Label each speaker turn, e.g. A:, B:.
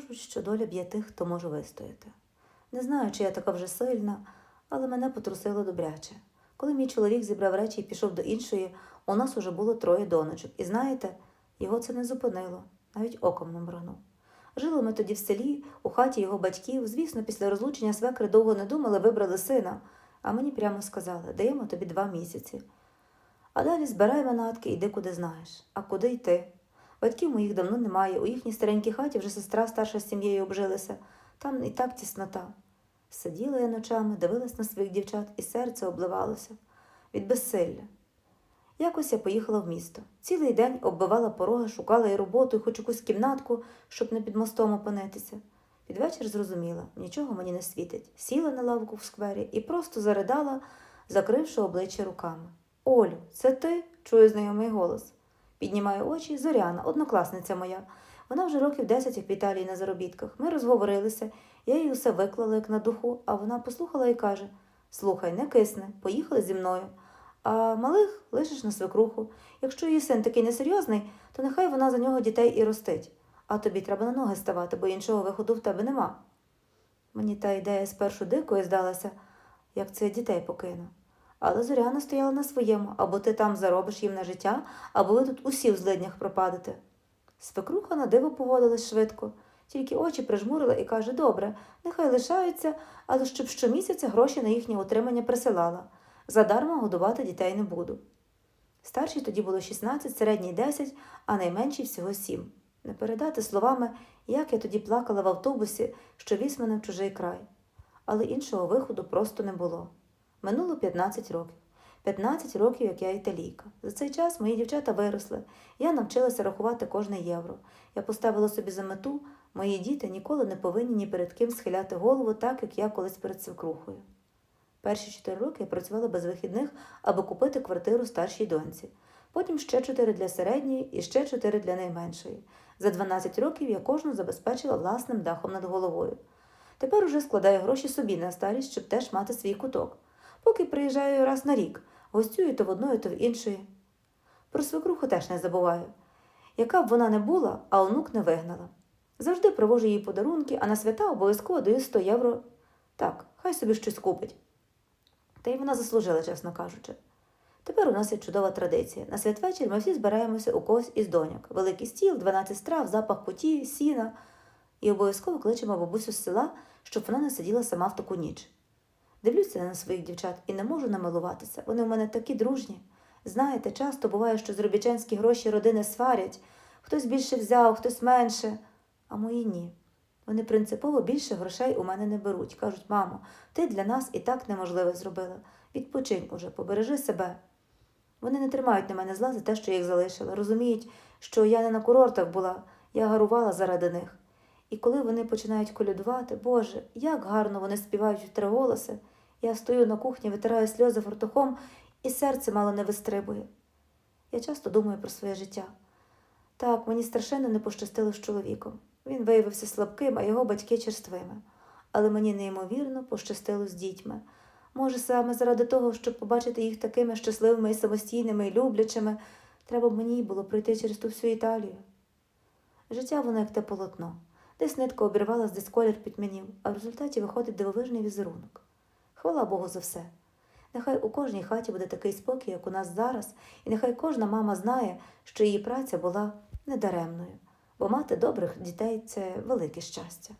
A: Кажуть, що доля б'є тих, хто може вистояти. Не знаю, чи я така вже сильна, але мене потрусило добряче. Коли мій чоловік зібрав речі і пішов до іншої, у нас уже було троє донечок. І знаєте, його це не зупинило, навіть оком не моргнув. Жили ми тоді в селі, у хаті його батьків. Звісно, після розлучення свекри довго не думали, вибрали сина, а мені прямо сказали, даємо тобі два місяці. А далі збирай манатки, іди куди знаєш. А куди йти? Батьків моїх давно немає. У їхній старенькій хаті вже сестра старша з сім'єю обжилися. Там і так тіснота. Сиділа я ночами, дивилась на своїх дівчат, і серце обливалося від безсилля. Якось я поїхала в місто. Цілий день оббивала пороги, шукала і роботу, і хоч якусь кімнатку, щоб не під мостом опинитися. Під вечір зрозуміла, нічого мені не світить. Сіла на лавку в сквері і просто заридала, закривши обличчя руками. Олю, це ти? чую знайомий голос. Піднімаю очі Зоряна, однокласниця моя. Вона вже років десять в Італії на заробітках. Ми розговорилися, я їй усе виклала, як на духу, а вона послухала і каже: Слухай, не кисни, поїхали зі мною. А малих лишиш на свекруху. Якщо її син такий несерйозний, то нехай вона за нього дітей і ростить. А тобі треба на ноги ставати, бо іншого виходу в тебе нема. Мені та ідея спершу дикою здалася, як це дітей покину. Але Зоряна стояла на своєму, або ти там заробиш їм на життя, або ви тут усі в злиднях пропадете. Свекруха на диво погодилась швидко, тільки очі прижмурила і каже: Добре, нехай лишаються, але щоб щомісяця гроші на їхнє утримання присилала. Задарма годувати дітей не буду. Старшій тоді було 16, середній 10, а найменшій всього 7. Не передати словами, як я тоді плакала в автобусі, що віз мене в чужий край. Але іншого виходу просто не було. Минуло 15 років. 15 років, як я італійка. За цей час мої дівчата виросли. Я навчилася рахувати кожне євро. Я поставила собі за мету, мої діти ніколи не повинні ні перед ким схиляти голову, так як я колись перед свекрухою. Перші чотири роки я працювала без вихідних, аби купити квартиру старшій доньці. Потім ще чотири для середньої і ще чотири для найменшої. За 12 років я кожну забезпечила власним дахом над головою. Тепер уже складаю гроші собі на старість, щоб теж мати свій куток. Поки приїжджаю раз на рік, гостюю то в одної, то в іншої. Про свекруху теж не забуваю. Яка б вона не була, а онук не вигнала. Завжди привожу їй подарунки, а на свята обов'язково даю 100 євро. Так, хай собі щось купить. Та й вона заслужила, чесно кажучи. Тепер у нас є чудова традиція. На святвечір ми всі збираємося у когось із доньок. Великий стіл, 12 страв, запах поті, сіна. І обов'язково кличемо бабусю з села, щоб вона не сиділа сама в таку ніч. Дивлюся на своїх дівчат і не можу намилуватися. Вони в мене такі дружні. Знаєте, часто буває, що заробітчанські гроші родини сварять. Хтось більше взяв, хтось менше, а мої ні. Вони принципово більше грошей у мене не беруть. Кажуть, мамо, ти для нас і так неможливе зробила. Відпочинь уже, побережи себе. Вони не тримають на мене зла за те, що я їх залишила. Розуміють, що я не на курортах була, я гарувала заради них. І коли вони починають колядувати, Боже, як гарно вони співають в три голоси. Я стою на кухні, витираю сльози фартухом, і серце мало не вистрибує. Я часто думаю про своє життя. Так, мені страшенно не пощастило з чоловіком. Він виявився слабким, а його батьки черствими. Але мені неймовірно пощастило з дітьми. Може, саме заради того, щоб побачити їх такими щасливими і самостійними і люблячими, треба б мені було пройти через ту всю Італію. Життя воно як те полотно. Десь нитка обірвалась, десь колір пітьменів, а в результаті виходить дивовижний візерунок. Хвала Богу за все. Нехай у кожній хаті буде такий спокій, як у нас зараз, і нехай кожна мама знає, що її праця була недаремною, бо мати добрих дітей це велике щастя.